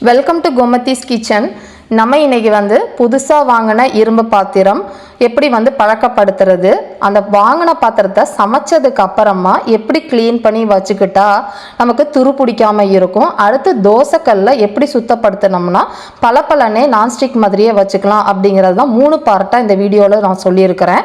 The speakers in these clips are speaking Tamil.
வெல்கம் டு கோமதிஸ் கிச்சன் நம்ம இன்னைக்கு வந்து புதுசாக வாங்கின இரும்பு பாத்திரம் எப்படி வந்து பழக்கப்படுத்துறது? அந்த வாங்கின பாத்திரத்தை சமைச்சதுக்கு அப்புறமா எப்படி க்ளீன் பண்ணி வச்சுக்கிட்டா நமக்கு துரு பிடிக்காம இருக்கும்? அடுத்து தோசைக்கல்ல எப்படி சுத்தப்படுத்தினோம்னா பளபளனே நான்ஸ்டிக் மாதிரியே வச்சுக்கலாம் அப்படிங்கிறது தான் மூணு பார்ட்டாக இந்த வீடியோவில் நான் சொல்லியிருக்கிறேன்.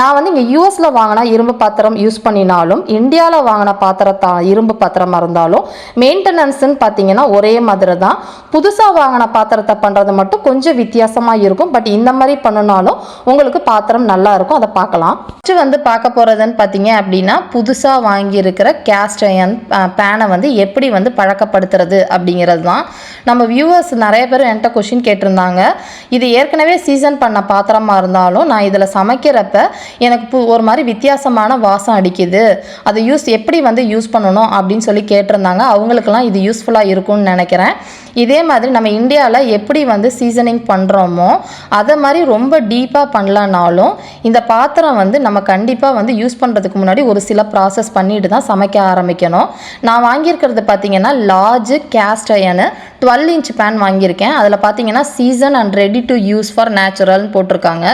நான் வந்து இங்கே யூஎஸில் வாங்கின இரும்பு பாத்திரம் யூஸ் பண்ணினாலும் இந்தியாவில் வாங்கின பாத்திரத்தா இரும்பு பாத்திரமாக இருந்தாலும் மெயின்டெனன்ஸுன்னு பார்த்தீங்கன்னா ஒரே மாதிரி தான் புதுசாக வாங்கின பாத்திரத்தை பண்ணுறது மட்டும் மட்டும் கொஞ்சம் வித்தியாசமாக இருக்கும். பட் இந்த மாதிரி பண்ணினாலும் உங்களுக்கு பாத்திரம் நல்லா இருக்கும். அதை பார்க்கலாம் ஃபஸ்ட்டு வந்து பார்க்க போகிறதுன்னு பார்த்தீங்க அப்படின்னா புதுசாக வாங்கியிருக்கிற கேஸ்ட் அயன் பேனை வந்து எப்படி வந்து பழக்கப்படுத்துறது அப்படிங்கிறது தான் நம்ம வியூவர்ஸ் நிறைய பேர் என்கிட்ட கொஷின் கேட்டிருந்தாங்க. இது ஏற்கனவே சீசன் பண்ண பாத்திரமாக இருந்தாலும் நான் இதில் சமைக்கிறப்ப எனக்கு பு- ஒரு மாதிரி வித்தியாசமான வாசம் அடிக்குது. அதை யூஸ் எப்படி வந்து யூஸ் பண்ணணும் அப்படின்னு சொல்லி கேட்டிருந்தாங்க. அவங்களுக்கெல்லாம் இது யூஸ்ஃபுல்லாக இருக்கும்னு நினைக்கிறேன். இதே மாதிரி நம்ம இந்தியாவில் எப்படி வந்து சீசனிங் பண்ணுறோமோ அதை மாதிரி ரொம்ப டீப்பாக பண்ணலனாலும் இந்த பாத்திரம் வந்து நம்ம கண்டிப்பாக வந்து யூஸ் பண்ணுறதுக்கு முன்னாடி ஒரு சில ப்ராசஸ் பண்ணிட்டு தான் சமைக்க ஆரம்பிக்கணும். நான் வாங்கியிருக்கிறது பார்த்தீங்கன்னா large cast iron twelve inch pan வாங்கியிருக்கேன். அதில் பார்த்தீங்கன்னா season and ready to use for நேச்சுரல்னு போட்டிருக்காங்க.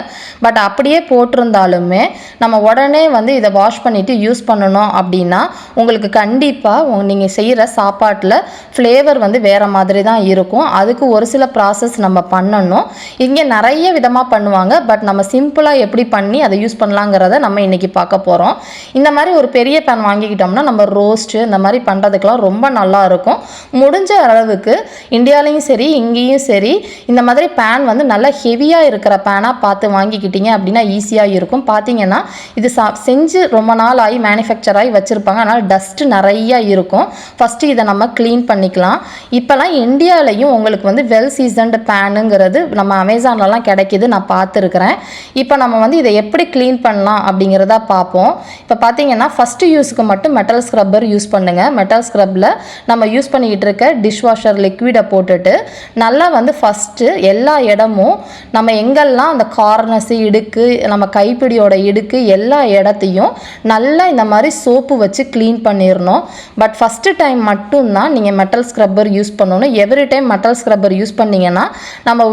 பட் அப்படியே போட்டிருந்தாலுமே நம்ம உடனே வந்து இதை வாஷ் பண்ணிவிட்டு யூஸ் பண்ணணும் அப்படின்னா உங்களுக்கு கண்டிப்பாக நீங்கள் செய்கிற சாப்பாட்டில் ஃப்ளேவர் வந்து வேறு மாதிரி தான் இருக்கும். அதுக்கு ஒரு சில ப்ராசஸ் நம்ம நம்ம பண்ணணும். இங்கே நிறைய விதமாக பண்ணுவாங்க. பட் நம்ம சிம்பிளாக எப்படி பண்ணி அதை யூஸ் பண்ணலாங்கிறத நம்ம இன்றைக்கி பார்க்க போகிறோம் இந்த மாதிரி ஒரு பெரிய பேன் வாங்கிக்கிட்டோம்னா நம்ம ரோஸ்ட்டு இந்த மாதிரி பண்ணுறதுக்கெலாம் ரொம்ப நல்லா இருக்கும். முடிஞ்ச அளவுக்கு இந்தியாலையும் சரி இங்கேயும் சரி இந்த மாதிரி பேன் வந்து நல்லா ஹெவியாக இருக்கிற பேனாக பார்த்து வாங்கிக்கிட்டீங்க அப்படின்னா ஈஸியாக இருக்கும். பார்த்தீங்கன்னா இது சா செஞ்சு ரொம்ப நாள் ஆகி மேனுஃபேக்சர் ஆகி வச்சுருப்பாங்க. அதனால் டஸ்ட்டு நிறையா இருக்கும். ஃபஸ்ட்டு இதை நம்ம க்ளீன் பண்ணிக்கலாம். இப்போலாம் இந்தியாலையும் உங்களுக்கு வந்து வெல் சீசன்டு ஃபேனுங்கிறது நம்ம அமேசான்லலாம் கிடைக்கிது நான் பார்த்துருக்குறேன். இப்போ நம்ம வந்து இதை எப்படி க்ளீன் பண்ணலாம் அப்படிங்கிறத பார்ப்போம். இப்போ பார்த்தீங்கன்னா ஃபஸ்ட்டு யூஸுக்கு மட்டும் மெட்டல் ஸ்க்ரப்பர் யூஸ் பண்ணுங்கள் மெட்டல் ஸ்க்ரப்பில் நம்ம யூஸ் பண்ணிக்கிட்டு இருக்க டிஷ் வாஷர் லிக்விடை போட்டுட்டு நல்லா வந்து ஃபஸ்ட்டு எல்லா இடமும் நம்ம எங்கெல்லாம் அந்த கார்னஸு இடுக்கு நம்ம கைப்பிடியோட இடுக்கு எல்லா இடத்தையும் நல்லா இந்த மாதிரி சோப்பு வச்சு க்ளீன் பண்ணிடணும். பட் ஃபஸ்ட்டு டைம் மட்டும்தான் நீங்கள் மெட்டல் ஸ்க்ரப்பர் யூஸ் பண்ணணும். Every time metal scrubber use பண்ணிங்கன்னா நம்ம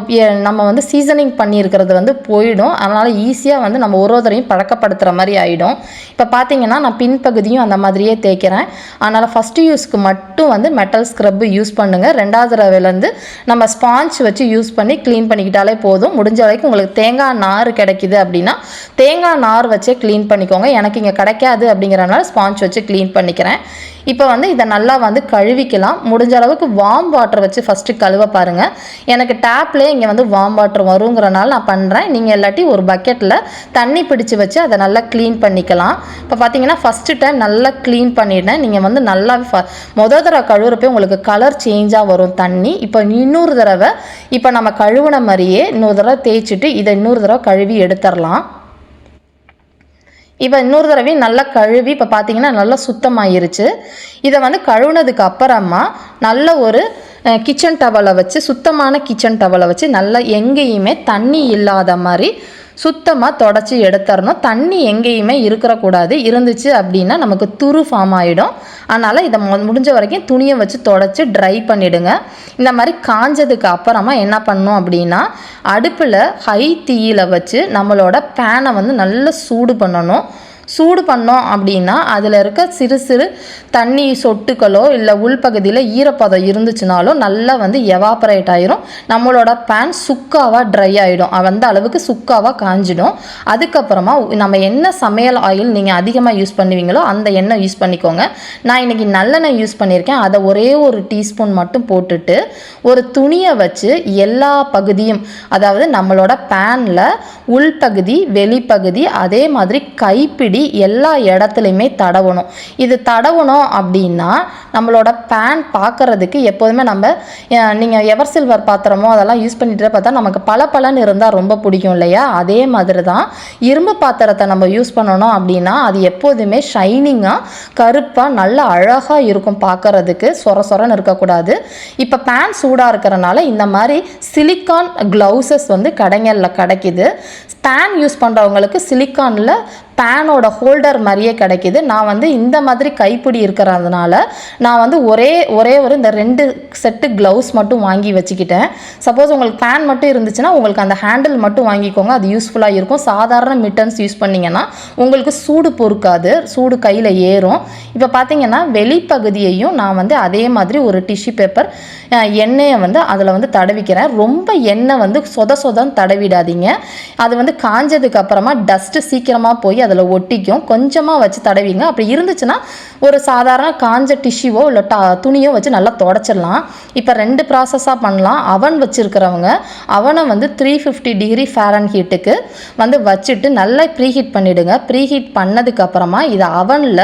நம்ம வந்து சீசனிங் பண்ணியிருக்கிறது வந்து போயிடும். அதனால் ஈஸியாக வந்து நம்ம ஒரு ஒருத்தரையும் பழக்கப்படுத்துகிற மாதிரி ஆகிடும் இப்போ பார்த்தீங்கன்னா நான் பின்பகுதியும் அந்த மாதிரியே தேய்க்கிறேன். அதனால் ஃபஸ்ட்டு யூஸ்க்கு மட்டும் வந்து மெட்டல் ஸ்க்ரப் யூஸ் பண்ணுங்கள் ரெண்டாவது தடவைலேருந்து நம்ம ஸ்பாஞ்ச் வச்சு யூஸ் பண்ணி க்ளீன் பண்ணிக்கிட்டாலே போதும். முடிஞ்ச வரைக்கும் உங்களுக்கு தேங்காய் நார் கிடைக்குது அப்படின்னா தேங்காய் நார் வச்சே க்ளீன் பண்ணிக்கோங்க. எனக்கு இங்கே கிடைக்காது அப்படிங்கிறனால ஸ்பாஞ்ச் வச்சு க்ளீன் பண்ணிக்கிறேன். இப்போ வந்து இதை நல்லா வந்து கழுவிக்கலாம். முடிஞ்ச அளவுக்கு வார்ம் வாட்டர் வச்சு ஃபஸ்ட்டு கழுவ பாருங்கள் எனக்கு டேப்லேயே இங்கே வந்து வார்ம் வாட்டர் வருங்கிறனால நான் பண்ணுறேன் நீங்கள் இல்லாட்டி ஒரு பக்கெட்டில் தண்ணி பிடிச்சு வச்சு அதை நல்லா க்ளீன் பண்ணிக்கலாம். இப்போ பார்த்தீங்கன்னா ஃபஸ்ட்டு டைம் நல்லா க்ளீன் பண்ணிவிட்டேன் நீங்கள் வந்து நல்லா ஃப மொதல் தடவை கழுவுறப்போ உங்களுக்கு கலர் சேஞ்சாக வரும் தண்ணி. இப்போ இன்னொரு தடவை இப்போ நம்ம கழுவுன மாதிரியே இன்னொரு தடவை தேய்ச்சிட்டு இதை இன்னொரு தடவை கழுவி எடுத்துடலாம். இப்போ இன்னொரு தடவையும் நல்லா கழுவி இப்போ பார்த்தீங்கன்னா நல்லா சுத்தமாயிருச்சு. இதை வந்து கழுவுனதுக்கு அப்புறமா நல்ல ஒரு கிச்சன் டவலை வச்சு சுத்தமான கிச்சன் டவலை வச்சு நல்லா எங்கேயுமே தண்ணி இல்லாத மாதிரி சுத்தமாக தொடச்சி எடுத்துடணும் தண்ணி எங்கேயுமே இருக்கக்கூடாது. இருந்துச்சு அப்படின்னா நமக்கு துரு ஃபார்ம் ஆகிடும் அதனால் இதை மு- முடிஞ்ச வரைக்கும் துணியை வச்சு தொடச்சி ட்ரை பண்ணிவிடுங்க இந்த மாதிரி காஞ்சதுக்கு அப்புறமா என்ன பண்ணணும் அப்படின்னா அடுப்பில் ஹை தீயில் வச்சு நம்மளோட பேனை வந்து நல்லா சூடு பண்ணணும். சூடு பண்ணோம் அப்படின்னா அதில் இருக்க சிறு சிறு தண்ணி சொட்டுக்களோ இல்லை உள்பகுதியில் ஈரப்பதம் இருந்துச்சுனாலும் நல்லா வந்து எவாப்பரேட் ஆயிரும். நம்மளோட பேன் சுக்காவாக ட்ரை ஆகிடும் அந்த அளவுக்கு சுக்காவாக காஞ்சிடும். அதுக்கப்புறமா நம்ம என்ன சமையல் ஆயில் நீங்கள் அதிகமாக யூஸ் பண்ணுவீங்களோ அந்த எண்ணெய் யூஸ் பண்ணிக்கோங்க. நான் இன்னைக்கு நல்லெண்ணெய் யூஸ் பண்ணியிருக்கேன். அதை ஒரே ஒரு டீஸ்பூன் மட்டும் போட்டுட்டு ஒரு துணியை வச்சு எல்லா பகுதியும் அதாவது நம்மளோட பேனில் உள்பகுதி வெளிப்பகுதி அதே மாதிரி கைப்பிடி எல்லா இடத்துலையுமே தடவணும். இது தடவணும் அப்படின்னா நம்மளோட பேன் பார்க்கறதுக்கு எப்போதுமே நம்ம நீங்கள் எவர் சில்வர் பாத்திரமோ அதெல்லாம் யூஸ் பண்ணிட்டு பார்த்தா நமக்கு பல பலன்னு இருந்தால் ரொம்ப பிடிக்கும் இல்லையா? அதே மாதிரி தான் இரும்பு பாத்திரத்தை நம்ம யூஸ் பண்ணணும் அப்படின்னா அது எப்போதுமே ஷைனிங்காக கருப்பாக நல்ல அழகாக இருக்கும் பார்க்கறதுக்கு சொர சொரன்னு இருக்கக்கூடாது. இப்போ பேன் சூடாக இருக்கிறனால இந்த மாதிரி சிலிக்கான் க்ளவுசஸ் வந்து கடைகளில் கிடைக்குது. பேன் யூஸ் பண்ணுறவங்களுக்கு சிலிக்கானில் பேனோட ஹோல்டர் மாதிரியே கிடைக்கிது. நான் வந்து இந்த மாதிரி கைப்பிடி இருக்கிறதுனால நான் வந்து ஒரே ஒரே ஒரு இந்த ரெண்டு செட்டு க்ளவுஸ் மட்டும் வாங்கி வச்சுக்கிட்டேன். சப்போஸ் உங்களுக்கு பேன் மட்டும் இருந்துச்சுன்னா உங்களுக்கு அந்த ஹேண்டில் மட்டும் வாங்கிக்கோங்க. அது யூஸ்ஃபுல்லாக இருக்கும். சாதாரண மிட்டன்ஸ் யூஸ் பண்ணிங்கன்னா உங்களுக்கு சூடு பொறுக்காது. சூடு கையில் ஏறும். இப்போ பார்த்தீங்கன்னா வெளிப்பகுதியையும் நான் வந்து அதே மாதிரி ஒரு டிஷ்யூ பேப்பர் எண்ணெயை வந்து அதில் வந்து தடவிக்கிறேன். ரொம்ப எண்ணெய் வந்து சொத சொதன்னு தடவிடாதீங்க. அது வந்து காஞ்சதுக்கு அப்புறமா டஸ்ட்டு சீக்கிரமாக போய் அதில் ஒட்டிக்கும். கொஞ்சமாக வச்சு தடவிங்க. அப்படி இருந்துச்சுன்னா ஒரு சாதாரண காஞ்ச டிஷ்யூவோ இல்லை டா துணியோ வச்சு நல்லா தொடச்சிடலாம். இப்போ ரெண்டு ப்ராசஸாக பண்ணலாம். அவன் வச்சுருக்கிறவங்க அவனை வந்து த்ரீ ஃபிஃப்டி டிகிரி ஃபேரன் ஹீட்டுக்கு வந்து வச்சுட்டு நல்லா ப்ரீஹீட் பண்ணிவிடுங்க ப்ரீஹீட் பண்ணதுக்கு அப்புறமா இதை அவனில்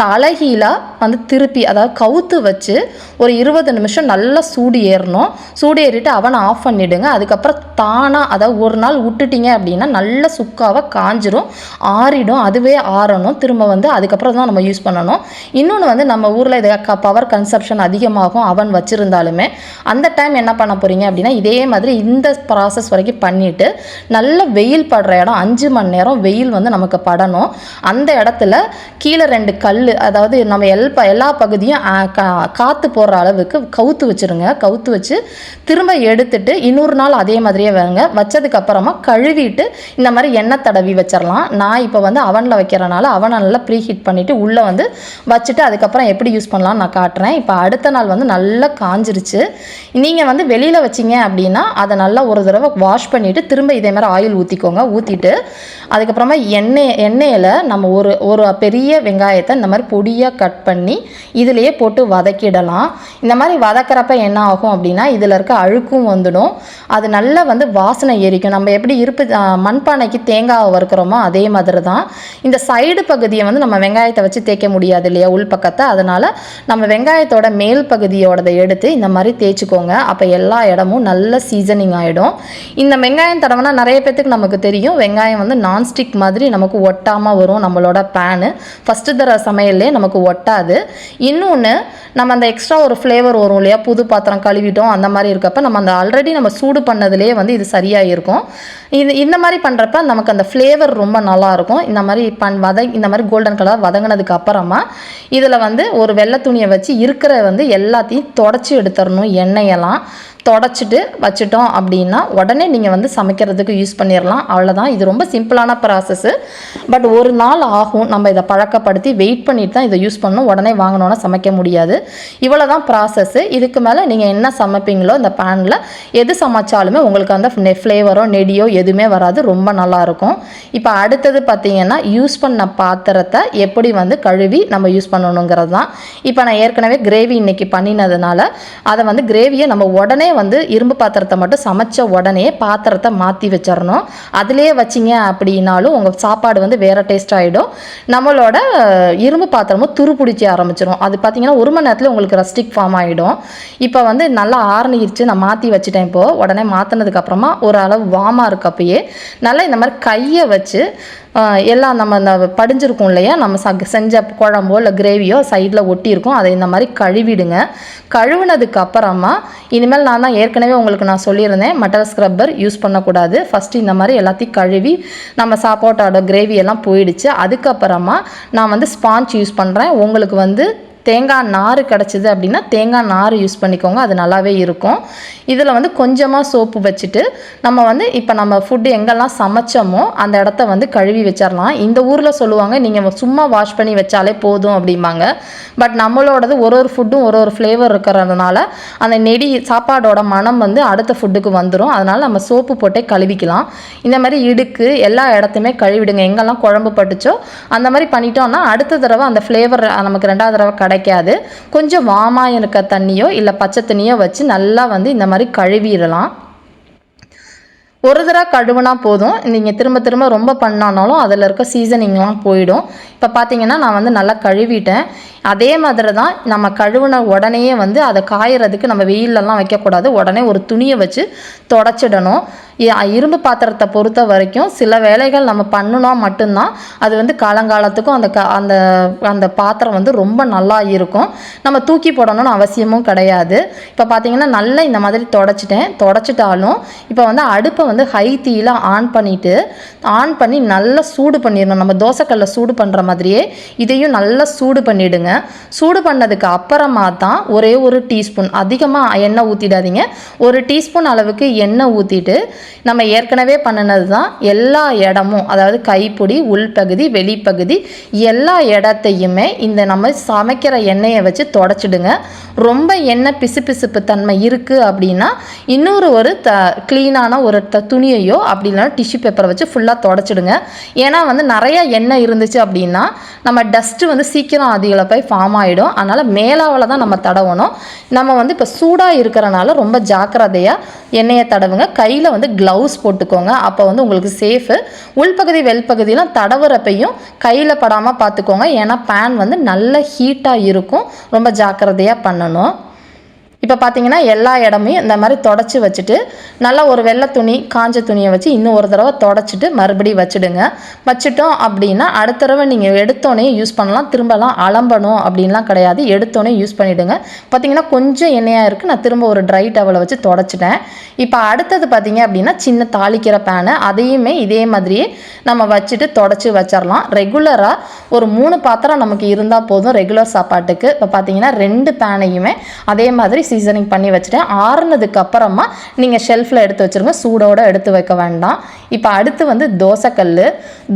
தலைகீழாக வந்து திருப்பி அதாவது கவுத்து வச்சு ஒரு இருபது நிமிஷம் நல்லா சூடு ஏறணும். சூடு ஏறிட்டு அவனை ஆஃப் பண்ணிவிடுங்க அதுக்கப்புறம் தானாக அதாவது ஒரு நாள் விட்டுட்டீங்க அப்படின்னா நல்ல சுக்காவாக காஞ்சிரும். ஆறிடும் அதுவே ஆறணும் திரும்ப வந்து அதுக்கப்புறம் தான் நம்ம யூஸ் பண்ணணும். இன்னொன்று வந்து நம்ம ஊரில் இது க பவர் கன்சப்ஷன் அதிகமாகும் அவன் வச்சுருந்தாலுமே அந்த டைம் என்ன பண்ண போகிறீங்க அப்படின்னா இதே மாதிரி இந்த ப்ராசஸ் வரைக்கும் பண்ணிவிட்டு நல்ல வெயில் படுற இடம் அஞ்சு மணி நேரம் வெயில் வந்து நமக்கு படணும். அந்த இடத்துல கீழே ரெண்டு கல் அதாவது நம்ம எல் ப எல்லா பகுதியும் காற்று கா- போடுற அளவுக்கு கவுத்து வச்சிருங்க. கவுத்து வச்சு திரும்ப எடுத்துட்டு இன்னொரு நாள் அதே மாதிரியே வருங்க வச்சதுக்கப்புறமா கழுவிட்டு இந்த மாதிரி எண்ணெய் தடவி வச்சிடலாம் நான் இப்போ வந்து வந்து அவனில் வைக்கிறனால அவனை நல்லா ப்ரீ ஹீட் பண்ணிவிட்டு உள்ளே வந்து வச்சுட்டு அதுக்கப்புறம் எப்படி யூஸ் பண்ணலாம்னு நான் காட்டுறேன். இப்போ அடுத்த நாள் வந்து நல்லா காஞ்சிருச்சு. நீங்கள் வந்து வெளியில் வச்சீங்க அப்படின்னா அதை நல்லா ஒரு தடவை வாஷ் பண்ணிவிட்டு திரும்ப இதே மாதிரி ஆயில் ஊற்றிக்கோங்க ஊற்றிட்டு அதுக்கப்புறமா எண்ணெய் எண்ணெயில் நம்ம ஒரு ஒரு பெரிய வெங்காயத்தை இந்த மாதிரி பொடியாக கட் பண்ணி இதிலையே போட்டு வதக்கிடலாம். இந்த மாதிரி வதக்கிறப்ப என்ன ஆகும் அப்படின்னா இதில் இருக்க அழுக்கும் வந்துடும். அது நல்லா வந்து வாசனை எரிக்கும். நம்ம எப்படி இருப்பு மண்பானைக்கு தேங்காய் வறுக்கிறோமோ அதே மாதிரி தான் இந்த சைடு பகுதியை வந்து நம்ம வெங்காயத்தை வச்சு தேய்க்க முடியாது இல்லையா உள் பக்கத்தை. அதனால் நம்ம வெங்காயத்தோட மேல் பகுதியோடதை எடுத்து இந்த மாதிரி தேய்ச்சிக்கோங்க. அப்போ எல்லா இடமும் நல்ல சீசனிங் ஆகிடும் இந்த வெங்காயம் தடவைனா நிறைய பேத்துக்கு நமக்கு தெரியும். வெங்காயம் வந்து நான்ஸ்டிக் மாதிரி நமக்கு ஒட்டாமல் வரும் நம்மளோட பேனு ஃபஸ்ட்டு தர சமையல்லே நமக்கு ஒட்டாது. இன்னொன்று நம்ம அந்த எக்ஸ்ட்ரா ஒரு ஃப்ளேவர் வரும் இல்லையா புது பாத்திரம் கழுவிட்டோம் அந்த மாதிரி இருக்கப்ப நம்ம அந்த ஆல்ரெடி நம்ம சூடு பண்ணதுலேயே வந்து இது சரியாக இருக்கும் இது இந்த மாதிரி பண்ணுறப்ப நமக்கு அந்த ஃப்ளேவர் ரொம்ப நல்லா இருக்கும் இந்த மாதிரி பண் வத இந்த மாதிரி கோல்டன் கலர் வதங்கினதுக்கு அப்புறமா இதில் வந்து ஒரு வெள்ளை துணியை வச்சு இருக்கிற வந்து எல்லாத்தையும் தொடச்சி எடுத்துடணும் எண்ணெயெல்லாம். தொடச்சிட்டு வச்சுட்டோம் அப்படின்னா உடனே நீங்கள் வந்து சமைக்கிறதுக்கு யூஸ் பண்ணிடலாம் அவ்வளோதான் இது ரொம்ப சிம்பிளான ப்ராசஸ்ஸு பட் ஒரு நாள் ஆகும். நம்ம இதை பழக்கப்படுத்தி வெயிட் பண்ணிட்டு தான் இதை யூஸ் பண்ணணும். உடனே வாங்கினோன்னா சமைக்க முடியாது. இவ்வளோ தான் ப்ராசஸ்ஸு இதுக்கு மேலே நீங்கள் என்ன சமைப்பீங்களோ இந்த பேனில் எது சமைச்சாலுமே உங்களுக்கு அந்த ஃப்ளேவரோ நெடியோ எதுவுமே வராது. ரொம்ப நல்லாயிருக்கும் இப்போ அடுத்தது பார்த்தீங்கன்னா யூஸ் பண்ண பாத்திரத்தை எப்படி வந்து கழுவி நம்ம யூஸ் பண்ணணுங்கிறது தான். இப்போ நான் ஏற்கனவே கிரேவி இன்றைக்கி பண்ணினதுனால அதை வந்து கிரேவியை நம்ம உடனே வந்து இரும்பு பாத்திரத்தை மட்டும் சமைச்ச உடனே பாத்திரத்தை மாற்றி வச்சிடணும். அதிலே வச்சிங்க அப்படின்னாலும் உங்கள் சாப்பாடு வந்து வேறு டேஸ்ட் ஆகிடும் நம்மளோட இரும்பு பாத்திரமும் துரு பிடிச்சி ஆரம்பிச்சிடும் அது பார்த்தீங்கன்னா ஒரு மணி நேரத்தில் உங்களுக்கு ரஸ்டிக் ஃபார்ம் ஆகிடும் இப்போ வந்து நல்லா ஆறுனிருச்சு நான் மாற்றி வச்சுட்டேன் இப்போது உடனே மாற்றினதுக்கப்புறமா ஒரு அளவு வாமாக இருக்கப்பயே நல்லா இந்த மாதிரி கையை வச்சு எல்லாம் நம்ம இந்த படிஞ்சிருக்கும் இல்லையா? நம்ம ச செஞ்ச குழம்போ இல்லை கிரேவியோ சைடில் ஒட்டியிருக்கோம். அதை இந்த மாதிரி கழுவிடுங்க. கழுவுனதுக்கு அப்புறமா இனிமேல் நான் தான் ஏற்கனவே உங்களுக்கு நான் சொல்லியிருந்தேன் மட்டர் ஸ்க்ரப்பர் யூஸ் பண்ணக்கூடாது. ஃபஸ்ட்டு இந்த மாதிரி எல்லாத்தையும் கழுவி நம்ம சாப்பாட்டோட கிரேவி எல்லாம் போயிடுச்சு. அதுக்கப்புறமா நான் வந்து ஸ்பாஞ்ச் யூஸ் பண்ணுறேன் உங்களுக்கு வந்து தேங்காய் நார் கிடச்சிது அப்படின்னா தேங்காய் நார் யூஸ் பண்ணிக்கோங்க. அது நல்லாவே இருக்கும். இதில் வந்து கொஞ்சமாக சோப்பு வச்சுட்டு நம்ம வந்து இப்போ நம்ம ஃபுட்டு எங்கெல்லாம் சமைச்சோமோ அந்த இடத்த வந்து கழுவி வச்சிடலாம் இந்த ஊரில் சொல்லுவாங்க நீங்கள் சும்மா வாஷ் பண்ணி வச்சாலே போதும் அப்படிம்பாங்க. பட் நம்மளோடது ஒரு ஒரு ஃபுட்டும் ஒரு ஒரு ஃப்ளேவர் இருக்கிறதுனால அந்த நெடி சாப்பாடோட மனம் வந்து அடுத்த ஃபுட்டுக்கு வந்துடும் அதனால் நம்ம சோப்பு போட்டே கழுவிக்கலாம். இந்த மாதிரி இடுக்கு எல்லா இடத்தையுமே கழுவிடுங்க. எங்கெல்லாம் குழம்பு பட்டுச்சோ அந்த மாதிரி பண்ணிட்டோம்னா அடுத்த தடவை அந்த ஃப்ளேவர் நமக்கு ரெண்டாவது தடவை கிடைக்காது. கொஞ்சம் வாமா இருக்க தண்ணியோ இல்லை பச்சை தண்ணியோ வச்சு நல்லா வந்து இந்த மாதிரி கழுவிடலாம். ஒரு தடவை கழுவுனா போதும். நீங்கள் திரும்ப திரும்ப ரொம்ப பண்ணானாலும் அதில் இருக்க சீசனிங்லாம் போயிடும். இப்போ பார்த்தீங்கன்னா நான் வந்து நல்லா கழுவிட்டேன். அதே மாதிரி தான் நம்ம கழுவுன உடனேயே வந்து அதை காயறதுக்கு நம்ம வெயிலெல்லாம் வைக்கக்கூடாது. உடனே ஒரு துணியை வச்சு தொடச்சிடணும். இரும்பு பாத்திரத்தை பொறுத்த வரைக்கும் சில வேலைகள் நம்ம பண்ணணும் மட்டும்தான் அது வந்து காலங்காலத்துக்கும் அந்த க அந்த அந்த பாத்திரம் வந்து ரொம்ப நல்லா இருக்கும். நம்ம தூக்கி போடணும்னு அவசியமும் கிடையாது. இப்போ பார்த்தீங்கன்னா நல்லா இந்த மாதிரி தொடச்சிட்டேன். தொடச்சிட்டாலும் இப்போ வந்து அடுப்பை வந்து ஹை தீயில் ஆன் பண்ணிவிட்டு ஆன் பண்ணி நல்லா சூடு பண்ணிடணும். நம்ம தோசைக்கல்ல சூடு பண்ணுற மாதிரியே இதையும் நல்லா சூடு பண்ணிவிடுங்க சூடு பண்ணதுக்கு அப்புறமா தான் ஒரே ஒரு டீஸ்பூன். அதிகமாக எண்ணெய் ஊற்றிடாதீங்க ஒரு டீஸ்பூன் அளவுக்கு எண்ணெய் ஊற்றிட்டு நம்ம ஏற்கனவே பண்ணினது தான் எல்லா இடமும் அதாவது கைப்பிடி உள்பகுதி வெளிப்பகுதி எல்லா இடத்தையுமே இந்த நம்ம சமைக்கிற எண்ணெயை வச்சு தொடச்சிடுங்க. ரொம்ப எண்ணெய் பிசுபிசுப்பு தன்மை இருக்குது அப்படின்னா இன்னொரு ஒரு த க்ளீனான ஒரு த துணியையோ அப்படி இல்லைனா டிஷ்யூ பேப்பரை வச்சு ஃபுல்லாக தொடச்சிடுங்க. ஏன்னா வந்து நிறைய எண்ணெய் இருந்துச்சு அப்படின்னா நம்ம டஸ்ட்டு வந்து சீக்கிரம் அதிகளை போய் ஃபார்ம் ஆகிடும் அதனால் மேலாவில் தான் நம்ம தடவணும். நம்ம வந்து இப்போ சூடாக இருக்கிறனால ரொம்ப ஜாக்கிரதையாக எண்ணெயை தடவுங்க. கையில் வந்து க்ளவுஸ் போட்டுக்கோங்க. அப்போ வந்து உங்களுக்கு சேஃபு உள்பகுதி வெள்பகுதியெலாம் தடவுறப்பையும் கையில் படாமல் பார்த்துக்கோங்க. ஏன்னா பேன் வந்து நல்ல ஹீட்டாக இருக்கும். ரொம்ப ஜாக்கிரதையாக பண்ணணும். இப்போ பார்த்தீங்கன்னா எல்லா இடமையும் இந்த மாதிரி தொடச்சி வச்சுட்டு நல்லா ஒரு வெள்ளை துணி காஞ்ச துணியை வச்சு இன்னும் ஒரு தடவை தொடச்சிட்டு மறுபடியும் வச்சுடுங்க. வச்சுட்டோம் அப்படின்னா அடுத்த தடவை நீங்கள் எடுத்தோடனே யூஸ் பண்ணலாம். திரும்பலாம் அலம்பணும் அப்படின்லாம் கிடையாது. எடுத்தோடனே யூஸ் பண்ணிவிடுங்க பார்த்தீங்கன்னா கொஞ்சம் எண்ணெயாக இருக்குது நான் திரும்ப ஒரு ட்ரை டவலை வச்சு தொடச்சிட்டேன். இப்போ அடுத்தது பார்த்தீங்க அப்படின்னா சின்ன தாளிக்கிற பேனை அதையுமே இதே மாதிரியே நம்ம வச்சுட்டு தொடச்சி வச்சிடலாம் ரெகுலராக ஒரு மூணு பாத்திரம் நமக்கு இருந்தால் போதும். ரெகுலர் சாப்பாட்டுக்கு. இப்போ பார்த்தீங்கன்னா ரெண்டு பேனையுமே அதே மாதிரி சீசனிங் பண்ணி வச்சுட்டேன் ஆறுனதுக்கு அப்புறமா நீங்கள் ஷெல்ஃபில் எடுத்து வச்சுருங்க. சூடோடு எடுத்து வைக்க வேண்டாம். இப்போ அடுத்து வந்து தோசைக்கல்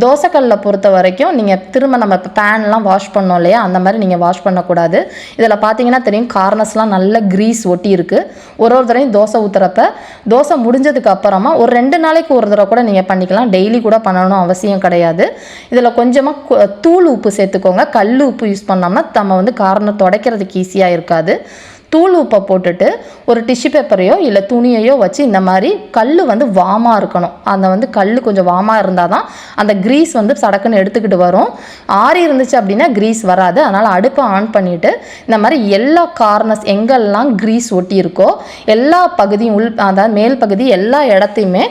தோசைக்கல்லை பொறுத்த வரைக்கும் நீங்கள் திரும்ப நம்ம இப்போ பேன்லாம் வாஷ் பண்ணோம் இல்லையா? அந்த மாதிரி நீங்கள் வாஷ் பண்ணக்கூடாது. இதில் பார்த்தீங்கன்னா தெரியும் கார்னர்ஸ்லாம் நல்ல க்ரீஸ் ஒட்டி இருக்குது ஒரு ஒரு தடவையும் தோசை ஊற்றுறப்ப தோசை முடிஞ்சதுக்கு அப்புறமா ஒரு ரெண்டு நாளைக்கு ஒரு தடவை கூட நீங்கள் பண்ணிக்கலாம். டெய்லி கூட பண்ணணும் அவசியம் கிடையாது. இதில் கொஞ்சமாக தூள் உப்பு சேர்த்துக்கோங்க. கல் உப்பு யூஸ் பண்ணோம்னா நம்ம வந்து கார்னர் துடைக்கிறதுக்கு ஈஸியாக இருக்காது. தூள் உப்பை போட்டுட்டு ஒரு டிஷ்யூ பேப்பரையோ இல்லை துணியையோ வச்சு இந்த மாதிரி கல் வந்து வாமாக இருக்கணும். அந்த வந்து கல் கொஞ்சம் வாமாக இருந்தால் தான் அந்த க்ரீஸ் வந்து சடக்குன்னு எடுத்துக்கிட்டு வரும். ஆறி இருந்துச்சு அப்படின்னா க்ரீஸ் வராது. அதனால் அடுப்பை ஆன் பண்ணிவிட்டு இந்த மாதிரி எல்லா கார்னர்ஸ் எங்கெல்லாம் க்ரீஸ் ஒட்டி இருக்கோ எல்லா பகுதியும் உள் அதாவது மேல் பகுதி எல்லா இடத்தையுமே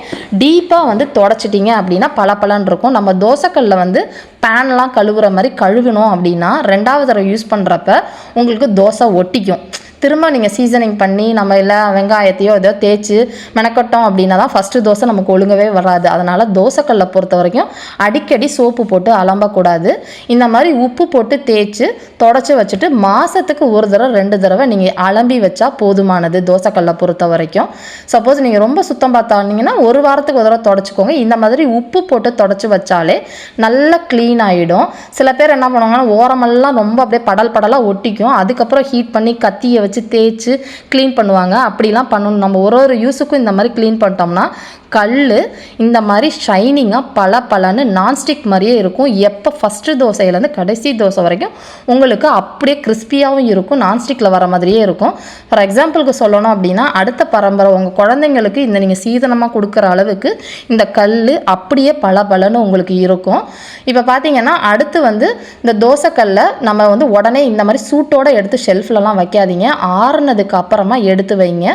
டீப்பாக வந்து தொடச்சிட்டிங்க அப்படின்னா பளபளன்னு இருக்கும். நம்ம தோசைக்கல்லில் வந்து பேன்லாம் கழுவுற மாதிரி கழுவினோம் அப்படின்னா ரெண்டாவது தடவை யூஸ் பண்ணுறப்ப உங்களுக்கு தோசை ஒட்டிக்கும். திரும்ப நீங்கள் சீசனிங் பண்ணி நம்ம இல்லை வெங்காயத்தையோ ஏதோ தேய்ச்சி மெனக்கட்டோம் அப்படின்னா தான் ஃபஸ்ட்டு தோசை நமக்கு ஒழுங்கவே வராது. அதனால் தோசைக்கல்லை பொறுத்த வரைக்கும் அடிக்கடி சோப்பு போட்டு அலம்பக்கூடாது இந்த மாதிரி உப்பு போட்டு தேய்ச்சி தொடச்சி வச்சுட்டு மாதத்துக்கு ஒரு தடவை ரெண்டு தடவை நீங்கள் அலம்பி வச்சா போதுமானது தோசைக்கல்லை பொறுத்த வரைக்கும். சப்போஸ் நீங்கள் ரொம்ப சுத்தம் பார்த்தாங்கன்னா ஒரு வாரத்துக்கு ஒரு தடவை தொடச்சிக்கோங்க. இந்த மாதிரி உப்பு போட்டு தொடச்சி வச்சாலே நல்லா க்ளீன் ஆகிடும் சில பேர் என்ன பண்ணுவாங்கன்னா ஓரமெல்லாம் ரொம்ப அப்படியே படல் படலாக ஒட்டிக்கும். அதுக்கப்புறம் ஹீட் பண்ணி கத்தியை வச்சு தேய்ச்சி க்ளீன் பண்ணுவாங்க. அப்படிலாம் பண்ணணும். நம்ம ஒரு ஒரு யூஸுக்கும் இந்த மாதிரி க்ளீன் பண்ணிட்டோம்னா கல் இந்த மாதிரி ஷைனிங்காக பல பலன்னு நான்ஸ்டிக் மாதிரியே இருக்கும். எப்போ ஃபஸ்ட்டு தோசையிலேருந்து கடைசி தோசை வரைக்கும் உங்களுக்கு அப்படியே கிறிஸ்பியாகவும் இருக்கும் நான்ஸ்டிக்கில் வர மாதிரியே இருக்கும். ஃபார் எக்ஸாம்பிளுக்கு சொல்லணும் அப்படின்னா அடுத்த பரம்பரை உங்கள் குழந்தைங்களுக்கு இந்த நீங்கள் சீதனமாக கொடுக்குற அளவுக்கு இந்த கல் அப்படியே பல பலன்னு உங்களுக்கு இருக்கும். இப்போ பார்த்தீங்கன்னா அடுத்து வந்து இந்த தோசைக்கல்லை நம்ம வந்து உடனே இந்த மாதிரி சூட்டோடு எடுத்து ஷெல்ஃப்லலாம் வைக்காதீங்க. ஆறுனதுக்கு அப்புறமா எடுத்து வைங்க.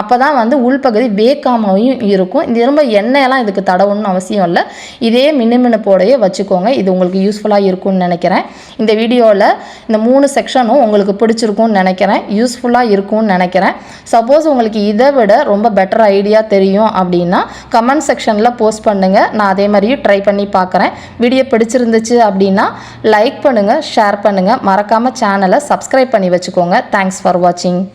அப்போ தான் வந்து உள்பகுதி வேக்காமையும் இருக்கும். திரும்ப எண்ணெயெல்லாம் இதுக்கு தடவணும்னு அவசியம் இல்லை. இதே மினுமினுப்போடையே வச்சுக்கோங்க. இது உங்களுக்கு யூஸ்ஃபுல்லாக இருக்கும்னு நினைக்கிறேன். இந்த வீடியோவில் இந்த மூணு செக்ஷனும் உங்களுக்கு பிடிச்சிருக்கும்னு நினைக்கிறேன். யூஸ்ஃபுல்லாக இருக்கும்னு நினைக்கிறேன். சப்போஸ் உங்களுக்கு இதை விட ரொம்ப பெட்டர் ஐடியா தெரியும் அப்படின்னா கமெண்ட் செக்ஷனில் போஸ்ட் பண்ணுங்கள் நான் அதே மாதிரியும் ட்ரை பண்ணி பார்க்குறேன் வீடியோ பிடிச்சிருந்துச்சு அப்படின்னா லைக் பண்ணுங்கள் ஷேர் பண்ணுங்கள் மறக்காமல் சேனலை சப்ஸ்கிரைப் பண்ணி வச்சுக்கோங்க. தேங்க்ஸ் ஃபார் வாட்சிங்